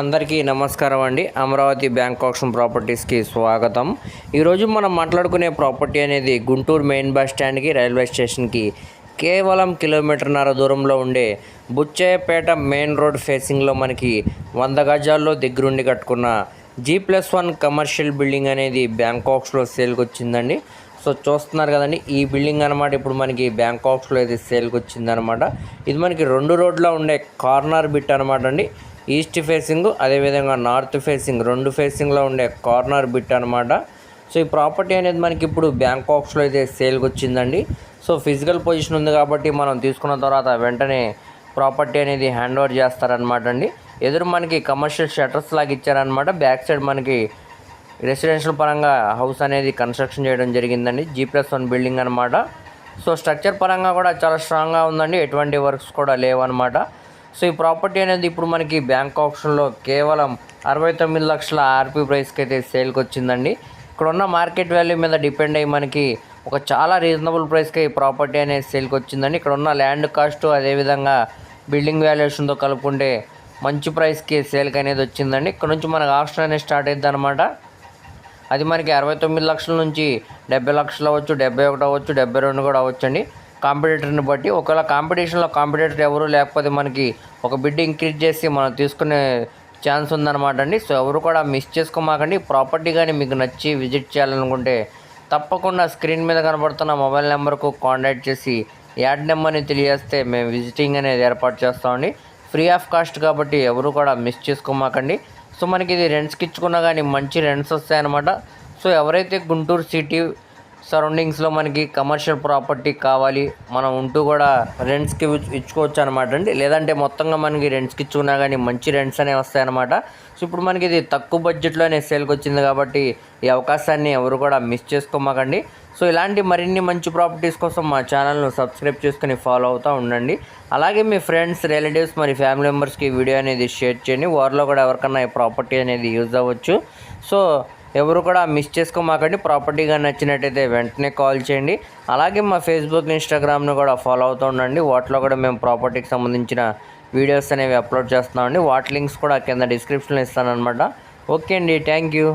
అందరికీ నమస్కారం అండి. అమరావతి బ్యాంక్ ఆక్షన్ ప్రాపర్టీస్కి స్వాగతం. ఈరోజు మనం మాట్లాడుకునే ప్రాపర్టీ అనేది గుంటూరు మెయిన్ బస్ స్టాండ్కి రైల్వే స్టేషన్కి కేవలం కిలోమీటర్న్నర దూరంలో ఉండే బుచ్చయ్యపేట మెయిన్ రోడ్ ఫేసింగ్లో మనకి వంద గజాల్లో దగ్గరుండి కట్టుకున్న G plus one commercial building అనేది బ్యాంకాక్స్లో సేల్కి వచ్చిందండి సో చూస్తున్నారు కదండి ఈ బిల్డింగ్ అనమాట ఇప్పుడు మనకి బ్యాంకాక్స్లో అయితే సేల్కి వచ్చిందనమాట ఇది మనకి రెండు రోడ్లో ఉండే కార్నర్ బిట్ అనమాట అండి. ఈస్ట్ ఫేసింగ్ అదేవిధంగా నార్త్ ఫేసింగ్ రెండు ఫేసింగ్లో ఉండే కార్నర్ బిట్ అనమాట సో ఈ ప్రాపర్టీ అనేది మనకి ఇప్పుడు బ్యాంకాక్స్లో అయితే సేల్కి వచ్చిందండి. సో ఫిజికల్ పొజిషన్ ఉంది కాబట్టి మనం తీసుకున్న తర్వాత వెంటనే ప్రాపర్టీ అనేది హ్యాండ్ ఓవర్ చేస్తారనమాట అండి. ఎదురు మనకి కమర్షియల్ షటర్స్ లాగా ఇచ్చారనమాట బ్యాక్ సైడ్ మనకి రెసిడెన్షియల్ పరంగా హౌస్ అనేది కన్స్ట్రక్షన్ చేయడం జరిగిందండి. జీ ప్లస్ వన్ బిల్డింగ్ అనమాట సో స్ట్రక్చర్ పరంగా కూడా చాలా స్ట్రాంగ్గా ఉందండి. ఎటువంటి వర్క్స్ కూడా లేవన్నమాట. సో ఈ ప్రాపర్టీ అనేది ఇప్పుడు మనకి బ్యాంక్ ఆప్షన్లో కేవలం అరవై తొమ్మిది లక్షల ఆర్పీ ప్రైస్కి అయితే సేల్కి వచ్చిందండి ఇక్కడ ఉన్న మార్కెట్ వాల్యూ మీద డిపెండ్ అయ్యి మనకి ఒక చాలా రీజనబుల్ ప్రైస్కి ఈ ప్రాపర్టీ అనేది సేల్కి వచ్చిందండి ఇక్కడ ఉన్న ల్యాండ్ కాస్ట్ అదేవిధంగా బిల్డింగ్ వాల్యుయేషన్తో కలుపుకుంటే మంచి ప్రైస్కి సేల్కి అనేది వచ్చిందండి. ఇక్కడ నుంచి మనకు ఆప్షన్ అనేది స్టార్ట్ అయింది అనమాట అది మనకి అరవై తొమ్మిది లక్షల నుంచి డెబ్బై లక్షలు అవ్వచ్చు డెబ్బై ఒకటి అవ్వచ్చు డెబ్బై రెండు కూడా అవ్వచ్చు అండి కాంపిటేటర్ని బట్టి ఒకవేళ కాంపిటీషన్లో కాంపిటేటర్ ఎవరు లేకపోతే మనకి ఒక బిడ్ ఇంక్రీజ్ చేసి మనం తీసుకునే ఛాన్స్ ఉందన్నమాట అండి. సో ఎవరు కూడా మిస్ చేసుకోమాకండి. ప్రాపర్టీ కానీ మీకు నచ్చి విజిట్ చేయాలనుకుంటే తప్పకుండా స్క్రీన్ మీద కనబడుతున్న మొబైల్ నెంబర్కు కాంటాక్ట్ చేసి యాడ్ నెంబర్ని తెలియజేస్తే మేము విజిటింగ్ అనేది ఏర్పాటు చేస్తామండి ఫ్రీ ఆఫ్ కాస్ట్ కాబట్టి ఎవరు కూడా మిస్ చేసుకోమాకండి. సో మనకి ఇది రెంట్స్కి ఇచ్చుకున్నా కానీ మంచి రెంట్స్ వస్తాయన్నమాట. సో ఎవరైతే గుంటూరు సిటీ సరౌండింగ్స్లో మనకి కమర్షియల్ ప్రాపర్టీ కావాలి. మనం ఉంటూ కూడా రెంట్స్కి ఇచ్చుకోవచ్చు అనమాట అండి. లేదంటే మొత్తంగా మనకి రెంట్స్కి ఇచ్చుకున్నా కానీ మంచి రెంట్స్ అనేవి వస్తాయన్నమాట. సో ఇప్పుడు మనకి ఇది తక్కువ బడ్జెట్లోనే సేల్కి వచ్చింది కాబట్టి ఈ అవకాశాన్ని ఎవరు కూడా మిస్ చేసుకోమాకండి. సో ఇలాంటి మరిన్ని మంచి ప్రాపర్టీస్ కోసం మా ఛానల్ను సబ్స్క్రైబ్ చేసుకుని ఫాలో అవుతూ ఉండండి. అలాగే మీ ఫ్రెండ్స్ రిలేటివ్స్ మరి ఫ్యామిలీ మెంబర్స్కి వీడియో అనేది షేర్ చేయండి. వారిలో కూడా ఎవరికన్నా ఈ ప్రాపర్టీ అనేది యూజ్ అవ్వచ్చు. సో ఎవరు కూడా మిస్ చేసుకోమాకండి. ప్రాపర్టీగా నచ్చినట్టయితే వెంటనే కాల్ చేయండి. అలాగే మా ఫేస్బుక్ ఇన్స్టాగ్రామ్ను కూడా ఫాలో అవుతూ ఉండండి. వాటిలో కూడా మేము ప్రాపర్టీకి సంబంధించిన వీడియోస్ అనేవి అప్లోడ్ చేస్తున్నామండి. వాటి లింక్స్ కూడా కింద డిస్క్రిప్షన్లో ఇస్తాననమాట ఓకే అండి థ్యాంక్ యూ